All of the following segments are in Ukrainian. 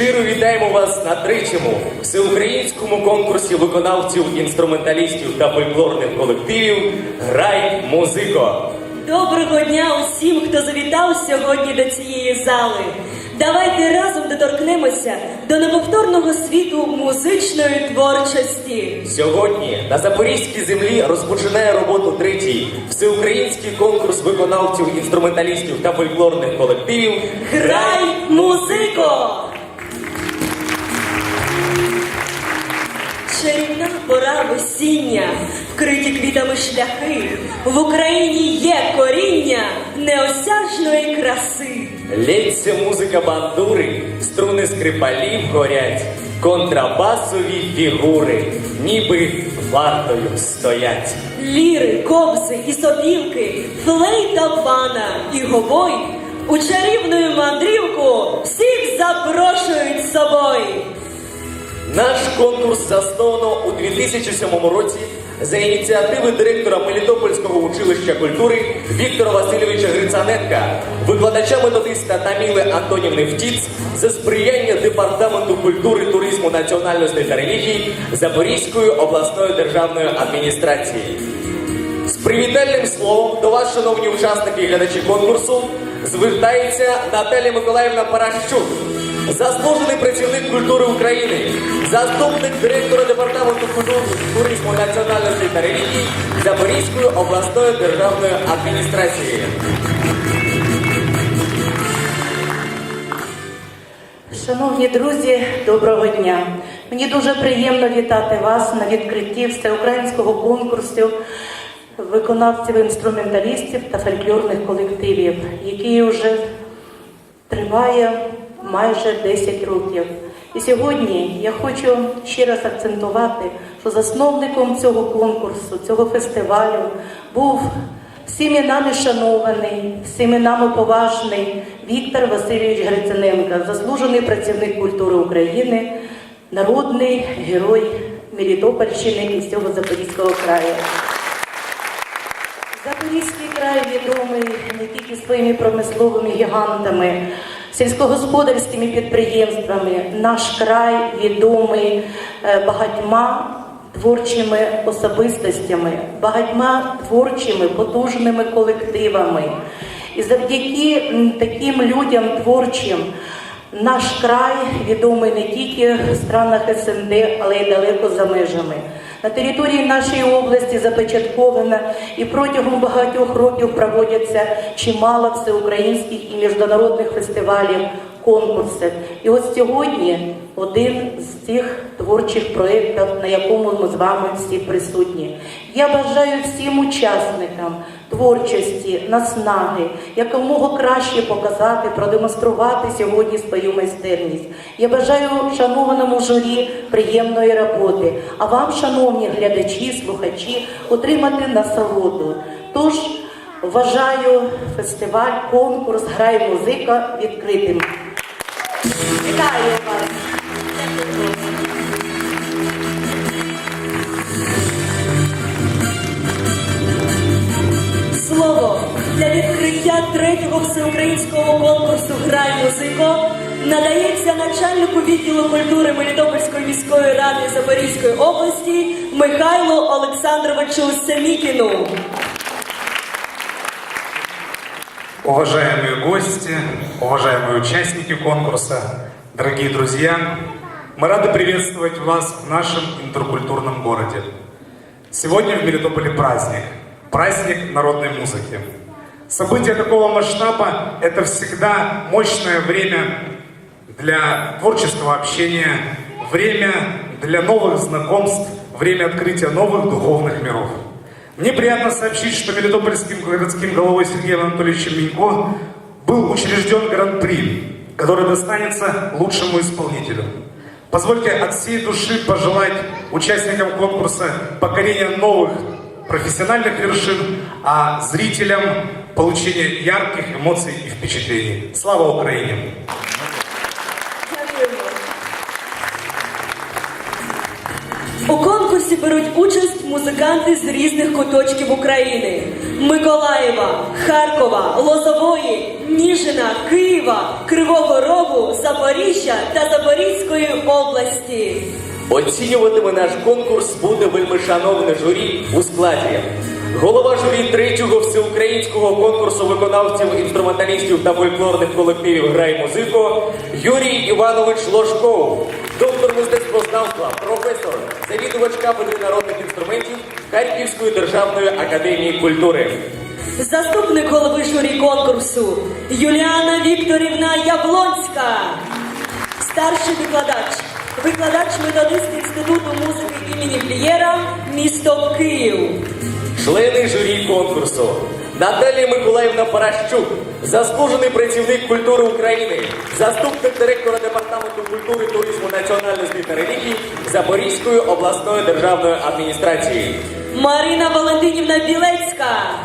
Щиро вітаємо вас на третьому всеукраїнському конкурсі виконавців, інструменталістів та фольклорних колективів Грай музико. Доброго дня усім, хто завітав сьогодні до цієї зали. Давайте разом доторкнемося до неповторного світу музичної творчості. Сьогодні на Запорізькій землі розпочинає роботу третій всеукраїнський конкурс виконавців, інструменталістів та фольклорних колективів Грай музико! Пора весіння, вкриті квітами шляхи. В Україні є коріння неосяжної краси. Лється музика бандури, струни скрипалів горять, контрабасові фігури, ніби вартою стоять. Ліри, кобзи і сопілки, флейта пана і гобой у чарівну мандрівку всіх запрошують з собою. Наш конкурс засновано у 2007 році за ініціативи директора Мелітопольського училища культури Віктора Васильовича Грицаненка, викладача методиста Таміли Антонівни Втіц за сприяння Департаменту культури, туризму, національностей та релігій Запорізької обласної державної адміністрації. З привітальним словом до вас, шановні учасники і глядачі конкурсу, звертається Наталія Миколаївна Паращук, заслужений працівник культури України, заступник директора департаменту культури, туризму, національностей та релігій Запорізької обласної державної адміністрації. Шановні друзі, доброго дня! Мені дуже приємно вітати вас на відкритті всеукраїнського конкурсу виконавців інструменталістів та фольклорних колективів, який вже триває майже 10 років. І сьогодні я хочу ще раз акцентувати, що засновником цього конкурсу, цього фестивалю був всіми нами шанований, всіми нами поважний Віктор Васильович Грицененко, заслужений працівник культури України, народний герой Мелітопольщини і всього Запорізького краю. Запорізький край відомий не тільки своїми промисловими гігантами, сільськогосподарськими підприємствами. Наш край відомий е, багатьма творчими особистостями, багатьма творчими потужними колективами. І завдяки таким людям творчим наш край відомий не тільки в странах СНД, але й далеко за межами. На території нашої області започатковано і протягом багатьох років проводяться чимало всеукраїнських і міжнародних фестивалів, конкурсів. І от сьогодні один з цих творчих проєктів, на якому ми з вами всі присутні. Я бажаю всім учасникам творчості, наснаги, якомога краще показати, продемонструвати сьогодні свою майстерність. Я бажаю шанованому журі приємної роботи, а вам, шановні глядачі, слухачі, отримати насолоду. Тож вважаю фестиваль, конкурс Грай музика відкритим. Вітаю вас! Слово для відкриття третього всеукраїнського конкурсу Грай музико надається начальнику відділу культури Мелітопольської міської ради Запорізької області Михайлу Олександровичу Семікіну. Уважаемые гости, уважаемые участники конкурса, дорогие друзья, мы рады приветствовать вас в нашем интеркультурном городе. Сегодня в Мелитополе праздник, праздник народной музыки. Событие такого масштаба – это всегда мощное время для творческого общения, время для новых знакомств, время открытия новых духовных миров. Мне приятно сообщить, что Мелитопольским городским головой Сергеем Анатольевичем Минько был учрежден гран-при, который достанется лучшему исполнителю. Позвольте от всей души пожелать участникам конкурса покорения новых профессиональных вершин, а зрителям получения ярких эмоций и впечатлений. Слава Украине! У конкурсі беруть участь музиканти з різних куточків України: Миколаєва, Харкова, Лозової, Ніжин. Хмельниччина, Києва, Кривого Рогу, Запоріжжя та Запорізької області. Оцінюватиме наш конкурс буде вельмишановне журі у складі. Голова журі третього всеукраїнського конкурсу виконавців, інструменталістів та фольклорних колективів Грай музико Юрій Іванович Ложков, мистецтвознавства, професор, завідувач кафедри народних інструментів Харківської державної академії культури. Заступник голови журі конкурсу Юліана Вікторівна Яблонська. Старший викладач. Викладач методист Інституту музики імені Плієра, місто Київ. Члени журі конкурсу Наталія Миколаївна Паращук, заслужений працівник культури України, заступник директора департаменту культури, туризму, національності та релігії Запорізької обласної державної адміністрації. Марина Валентинівна Білецька,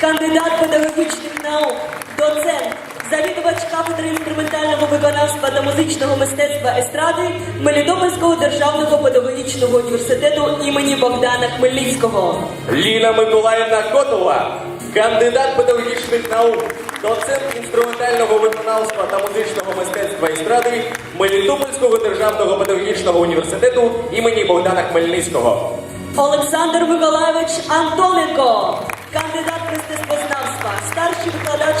кандидат педагогічних наук, доцент, завідувач кафедри інструментального виконавства та музичного мистецтва естради Мелітопольського державного педагогічного університету імені Богдана Хмельницького. Ліна Миколаївна Котова, кандидат педагогічних наук, доцент інструментального виконавства та музичного мистецтва естради Мелітопольського державного педагогічного університету імені Богдана Хмельницького. Олександр Миколаївич Антоненко, кандидат мистецтвознавства, старший викладач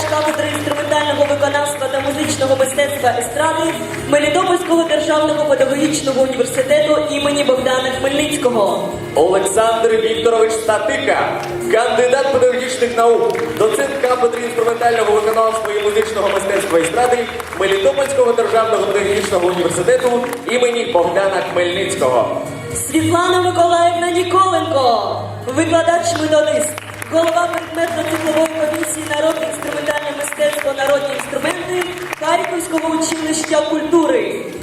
мистецтва естради Мелітопольського державного педагогічного університету імені Богдана Хмельницького. Олександр Вікторович Статика, кандидат педагогічних наук, доцент кафедри інструментального виконавства і музичного мистецтва естради Мелітопольського державного педагогічного університету імені Богдана Хмельницького. Світлана Миколаївна Ніколенко, викладач методист, голова предметно-циклової комісії народне інструментальне мистецтво народні інструменти Харківського училища культури.